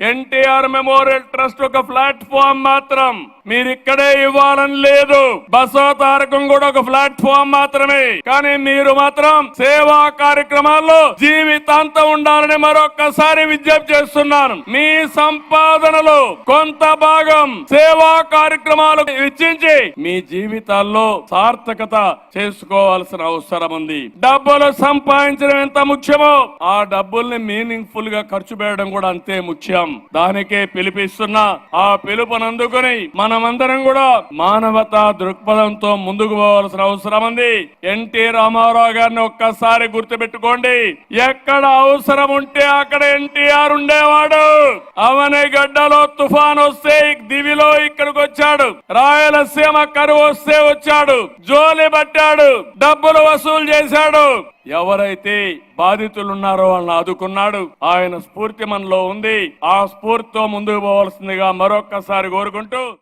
NTR memorial trust ఒక platform మాత్రం. మీరు ఇక్కడే ఇవ్వాలని లేదు. బసో తారకం కూడా ఒక ప్లాట్ఫామ్ మాత్రమే. కానీ మీరు మాత్రం సేవా కార్యక్రమాల్లో జీవితాంతం ఉండాలని మరొక్కసారి విజ్ఞప్తి చేస్తున్నాను. మీ సంపాదనలో కొంత భాగం సేవా కార్యక్రమాలు ఇచ్చించి మీ జీవితాల్లో సార్థకత చేసుకోవాల్సిన అవసరం ఉంది. డబ్బులు సంపాదించడం ఎంత ముఖ్యమో ఆ డబ్బుల్ని మీనింగ్గా ఖర్చు పెట్టడం కూడా అంతే ముఖ్యం. దానికే పిలిపిస్తున్నా ఆ పిలుపునందుకుని మనమందరం కూడా మానవతా దృక్పథంతో ముందుకు పోవాల్సిన అవసరం ఉంది. ఎన్టీ రామారావు గారిని ఒక్కసారి గుర్తుపెట్టుకోండి. ఎక్కడ అవసరం ఉంటే అక్కడ ఎన్టీఆర్ ఉండేవాడు. అవని గడ్డలో తుఫాన్ వస్తే దివిలో ఇక్కడికి వచ్చాడు. రాయలసీమ కరువు వస్తే వచ్చాడు. జోలి పట్టాడు. డబ్బులు వసూలు చేశాడు. ఎవరైతే బాధితులు ఉన్నారో వాళ్ళని ఆదుకున్నాడు ఆయన స్ఫూర్తి మనలో ఉంది. ఆ స్ఫూర్తితో ముందుకు పోవాల్సిందిగా మరొక్కసారి కోరుకుంటూ